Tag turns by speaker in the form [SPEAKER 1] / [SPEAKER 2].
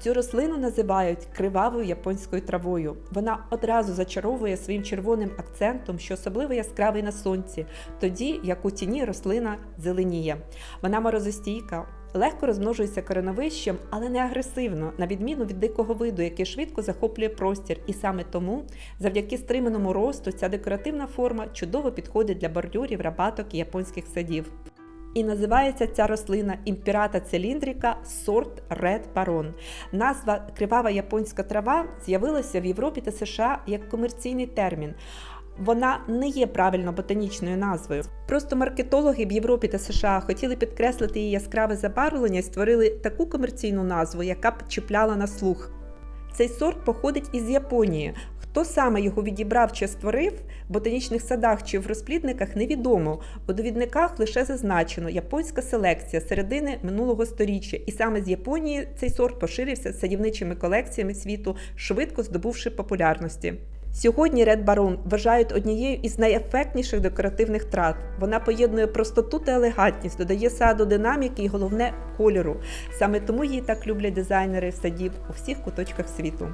[SPEAKER 1] Цю рослину називають кривавою японською травою. Вона одразу зачаровує своїм червоним акцентом, що особливо яскравий на сонці, тоді як у тіні рослина зеленіє. Вона морозостійка. Легко розмножується кореновищем, але не агресивно, на відміну від дикого виду, який швидко захоплює простір. І саме тому, завдяки стриманому росту, ця декоративна форма чудово підходить для бордюрів, рабаток і японських садів. І називається ця рослина імпірата циліндрика сорт Red Baron. Назва кривава японська трава з'явилася в Європі та США як комерційний термін. Вона не є правильно ботанічною назвою. Просто маркетологи в Європі та США хотіли підкреслити її яскраве забарвлення і створили таку комерційну назву, яка б чіпляла на слух. Цей сорт походить із Японії. Хто саме його відібрав чи створив в ботанічних садах чи в розплідниках, невідомо. У довідниках лише зазначено японська селекція середини минулого століття, і саме з Японії цей сорт поширився садівничими колекціями світу, швидко здобувши популярності. Сьогодні Red Baron вважають однією із найефектніших декоративних трав. Вона поєднує простоту та елегантність, додає саду динаміки і головне кольору. Саме тому її так люблять дизайнери садів у всіх куточках світу.